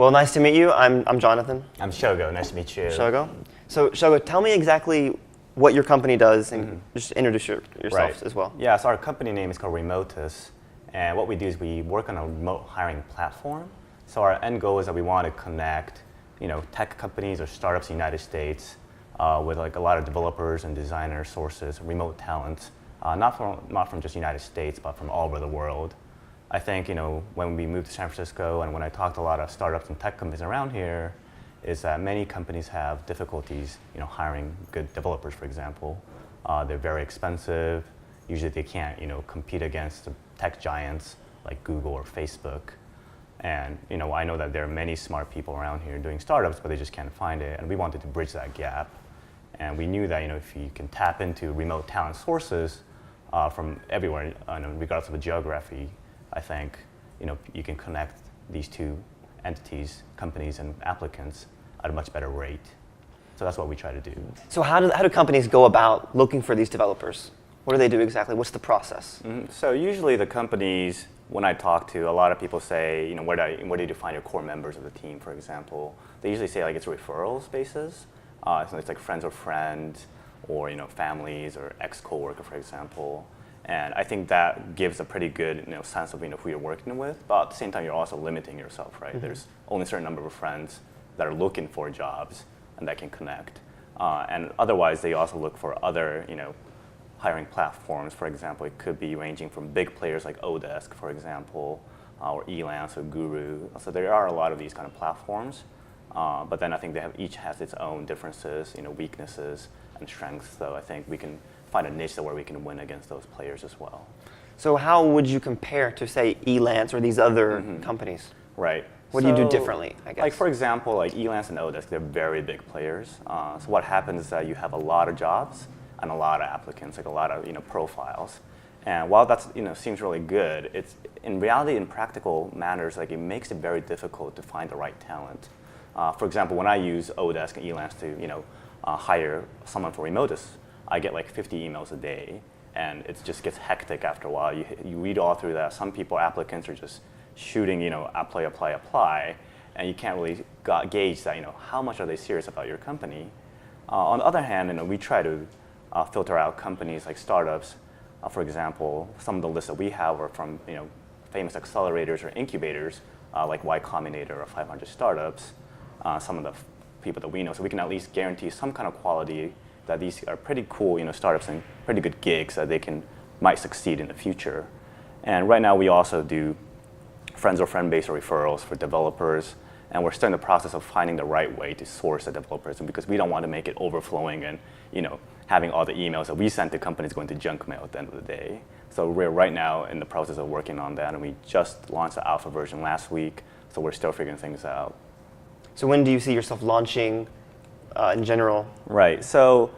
Well, nice to meet you. I'm, I'm Jonathan I'm Shogo. Nice to meet you. Shogo. So, Shogo, tell me exactly what your company does and just introduce your, yourselves Right. as well. Yeah, so our company name is called Remotus, and what we do is we work on a remote hiring platform. So our end goal is that we want to connect, you know, tech companies or startups in the United States uh, with like a lot of developers and designer sources, remote talent, uh, not from not from just the United States, but from all over the world. I think you know when we moved to San Francisco and when I talked to a lot of startups and tech companies around here, is that many companies have difficulties, you know, hiring good developers, for example. Uh, they're very expensive. Usually, they can't, you know, compete against the tech giants like Google or Facebook. And you know, I know that there are many smart people around here doing startups, but they just can't find it. And we wanted to bridge that gap. And we knew that you know, if you can tap into remote talent sources uh, from everywhere, uh, regardless of the geography, I think you know you can connect these two entities, companies and applicants, at a much better rate. So that's what we try to do. So, how do, how do companies go about looking for these developers? What do they do exactly? What's the process? Mhm. So usually the companies, when I talk to, a lot of people say, you know, where, do I, where did you find your core members of the team, for example? They usually say like it's referrals basis. Uh, so it's like friends or friends, or you know, families or ex coworker, for example. And I think that gives a pretty good you know, sense of you know, who you're working with. But at the same time, you're also limiting yourself, right? There's only a certain number of friends that are looking for jobs and that can connect. Uh, and otherwise, they also look for other, you know, hiring platforms. For example, it could be ranging from big players like Odesk, for example, uh, or Elance or Guru. So there are a lot of these kind of platforms. Uh, but then I think they have each has its own differences, you know, weaknesses and strengths. So I think we can find a niche where we can win against those players as well. So, how would you compare to, say, Elance or these other companies? Right. What do you do differently, I guess? Like for example, like Elance and Odesk, they're very big players. Uh, so what happens is that you have a lot of jobs and a lot of applicants, like a lot of you know profiles. And while that's you know seems really good, it's in reality, in practical matters, like it makes it very difficult to find the right talent. Uh, for example, when I use Odesk and Elance to you know uh, hire someone for Remotus, I get like 50 emails a day, and it just gets hectic after a while. You, you read all through that. Some people, applicants, are just shooting, you know, apply, apply, apply, and you can't really gauge that, you know, how much are they serious about your company. Uh, on the other hand, you know, we try to uh, filter out companies like startups. Uh, for example, some of the lists that we have are from, you know, famous accelerators or incubators uh, like Y Combinator or 500 Startups. Uh, some of the people that we know, so we can at least guarantee some kind of quality that these are pretty cool, you know, startups and pretty good gigs that they can might succeed in the future. And right now, we also do friends or friend-based referrals for developers, and we're still in the process of finding the right way to source the developers, because we don't want to make it overflowing and you know having all the emails that we send to companies going to junk mail at the end of the day. So we're right now in the process of working on that, and we just launched the alpha version last week, so we're still figuring things out. So, when do you see yourself launching uh, in general? Right. So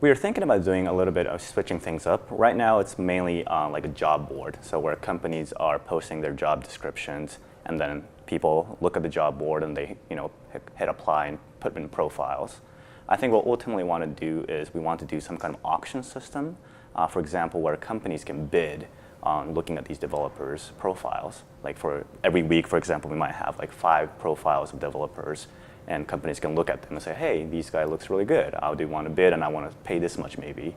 we were thinking about doing a little bit of switching things up. Right now, it's mainly uh, like a job board, so where companies are posting their job descriptions, and then people look at the job board and they, you know, hit, apply and put in profiles. I think what we ultimately want to do is we want to do some kind of auction system, uh, for example, where companies can bid on looking at these developers' profiles. Like for every week, for example, we might have like five profiles of developers, and companies can look at them and say, "Hey, this guy looks really good. I do want to bid, and I want to pay this much, maybe."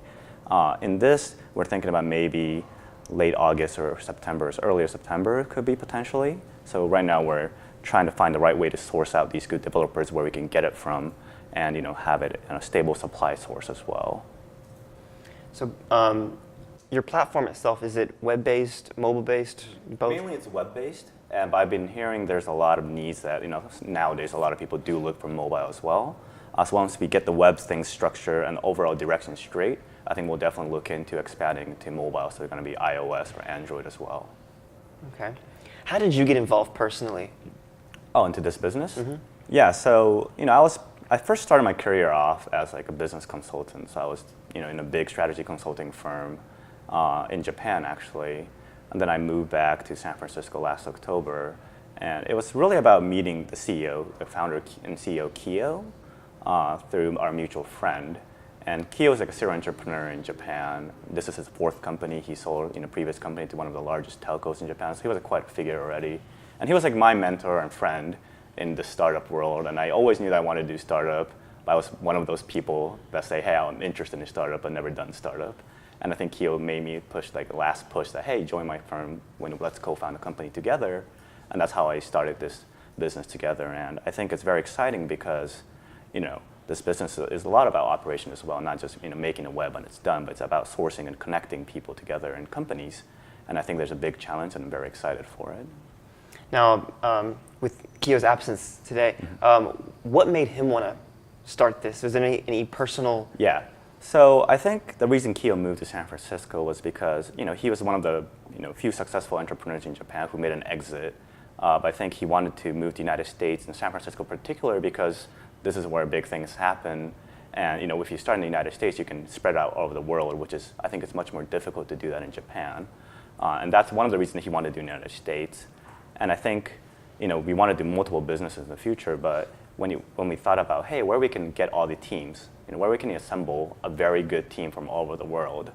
Uh, in this, we're thinking about maybe late August or September, as early as September could be potentially. So right now, we're trying to find the right way to source out these good developers where we can get it from, and you know have it in a stable supply source as well. So, um, your platform itself, is it web based, mobile based, both? Mainly it's web-based, and I've been hearing there's a lot of needs that you know nowadays a lot of people do look for mobile as well. Uh, so once we get the web things structure and overall direction straight, I think we'll definitely look into expanding to mobile. So it's going to be iOS or Android as well. Okay. How did you get involved personally? Oh, into this business? Yeah. So you know, I was I first started my career off as like a business consultant. So I was you know in a big strategy consulting firm uh, in Japan actually, and then I moved back to San Francisco last October, and it was really about meeting the CEO, the founder and CEO Kyo, uh, through our mutual friend. And Kyo is like a serial entrepreneur in Japan. This is his fourth company. He sold in a previous company to one of the largest telcos in Japan. So he was a quite a figure already. And he was like my mentor and friend. in the startup world, and I always knew that I wanted to do startup. But I was one of those people that say, "Hey, I'm interested in startup, but never done startup." And I think Keo made me push like the last push that, "Hey, join my firm. When let's co-found a company together." And that's how I started this business together. And I think it's very exciting because, you know, this business is a lot about operation as well, not just you know making a web and it's done, but it's about sourcing and connecting people together in companies. And I think there's a big challenge, and I'm very excited for it. Now, um, with Keo's absence today, um, what made him want to start this? Was there any, any personal? Yeah. So I think the reason Keo moved to San Francisco was because you know he was one of the you know few successful entrepreneurs in Japan who made an exit. Uh, but I think he wanted to move to the United States and San Francisco, in particular, because this is where big things happen. And you know, if you start in the United States, you can spread out all over the world, which is I think it's much more difficult to do that in Japan. Uh, and that's one of the reasons he wanted to do the United States. And I think you know we want to do multiple businesses in the future, but when you, when we thought about hey, where we can get all the teams, you know, where we can assemble a very good team from all over the world,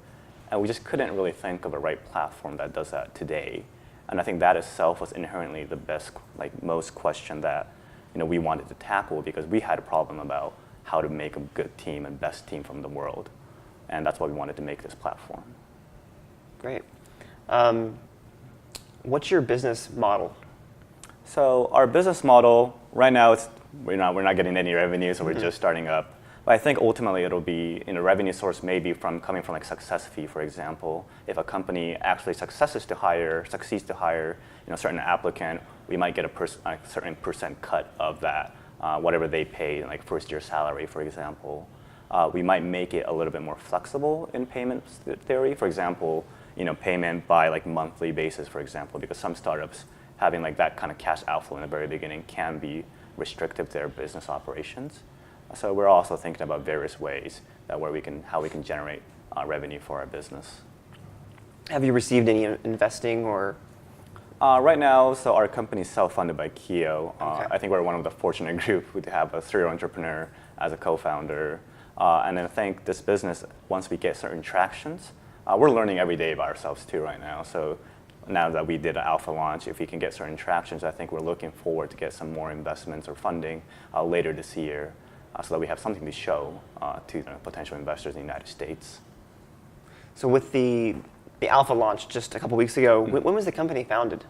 and we just couldn't really think of a right platform that does that today. And I think that itself was inherently the best, like most question that you know we wanted to tackle because we had a problem about how to make a good team and best team from the world, and that's why we wanted to make this platform. Great. Um, what's your business model? So our business model right now it's we're not we're not getting any revenue, so we're just starting up. But I think ultimately it'll be in a revenue source maybe from coming from like success fee, for example. If a company actually successes to hire, succeeds to hire, you know, a certain applicant, we might get a, pers- a certain percent cut of that, uh, whatever they pay, like first year salary, for example. Uh, we might make it a little bit more flexible in payment th- theory. For example, you know, payment by like monthly basis, for example, because some startups having like that kind of cash outflow in the very beginning can be restrictive to their business operations. So we're also thinking about various ways that where we can how we can generate uh, revenue for our business. Have you received any investing or? Uh, right now, so our company is self-funded by Keo. Uh, Okay. I think we're one of the fortunate group who have a serial entrepreneur as a co-founder. Uh, and I think this business, once we get certain tractions, uh, we're learning every day by ourselves too right now. So now that we did an alpha launch, if we can get certain tractions, I think we're looking forward to get some more investments or funding uh, later this year, uh, so that we have something to show uh, to you know, potential investors in the United States. So with the the alpha launch just a couple weeks ago, when, when was the company founded?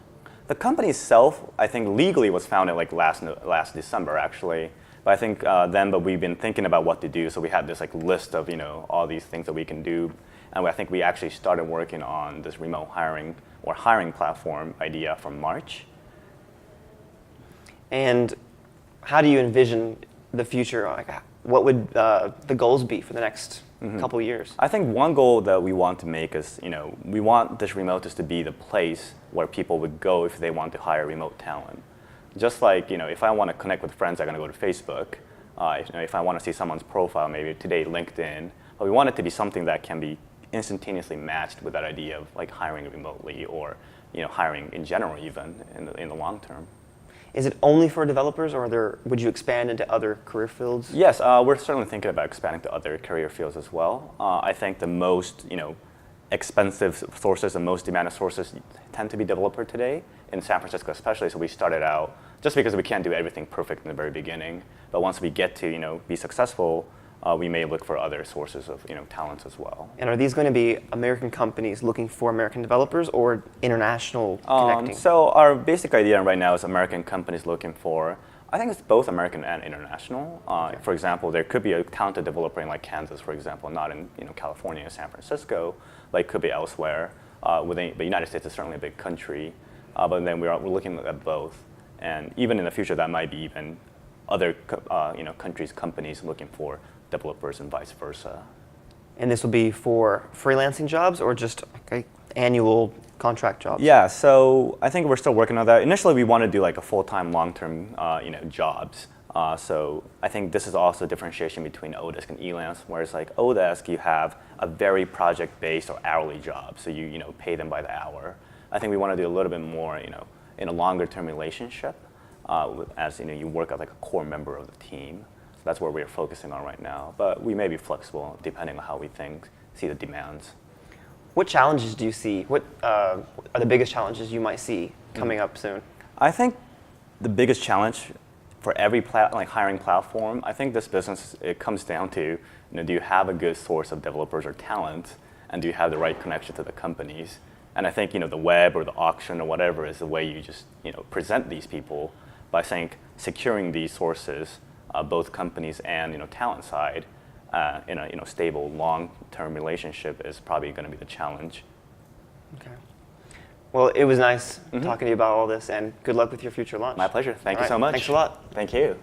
The company itself, I think legally was founded like last last December actually. But I think uh, then, but we've been thinking about what to do. So we had this like list of you know all these things that we can do, and I think we actually started working on this remote hiring or hiring platform idea from March. And how do you envision the future? Like, what would uh, the goals be for the next couple years? I think one goal that we want to make is, you know, we want this remote just to be the place where people would go if they want to hire remote talent. Just like, you know, if I want to connect with friends, I'm going to go to Facebook. Uh, if, you know, if I want to see someone's profile, maybe today LinkedIn. But we want it to be something that can be instantaneously matched with that idea of like hiring remotely or, you know, hiring in general even in the, in the long term. Is it only for developers, or are there, would you expand into other career fields? Yes, uh, we're certainly thinking about expanding to other career fields as well. Uh, I think the most, you know, expensive sources and most demanded sources tend to be developer today in San Francisco, especially. So we started out just because we can't do everything perfect in the very beginning. But once we get to, you know, be successful, uh, we may look for other sources of, you know, talents as well. And are these going to be American companies looking for American developers, or international Um, connecting? so our basic idea right now is American companies looking for. I think it's both American and international. Uh, For example, there could be a talented developer in like Kansas, for example, not in you know California or San Francisco, like could be elsewhere. Uh, within the United States is certainly a big country, uh, but then we are we're looking at both, and even in the future that might be even other uh, you know countries companies looking for developers and vice versa. and this will be for freelancing jobs, or just like annual contract jobs? Yeah, so I think we're still working on that. Initially, we want to do like a full-time, long-term, uh, you know, jobs. Uh, so I think this is also a differentiation between Odesk and Elance, whereas like Odesk, you have a very project-based or hourly job, so you you know pay them by the hour. I think we want to do a little bit more, you know, in a longer-term relationship, uh, as you know, you work as like a core member of the team. That's where we're focusing on right now. But we may be flexible depending on how we think see the demands. What challenges do you see? What uh, are the biggest challenges you might see coming up soon? I think the biggest challenge for every plat- like hiring platform, I think this business it comes down to you know, do you have a good source of developers or talent, and do you have the right connection to the companies? And I think you know the web or the auction or whatever is the way you just you know present these people by saying securing these sources, both companies and you know talent side, uh, in a you know stable long-term relationship is probably going to be the challenge. Okay. Well, it was nice talking to you about all this, and good luck with your future launch. Mm-hmm. My pleasure. Thank All you so much. Thanks a lot. Thank you.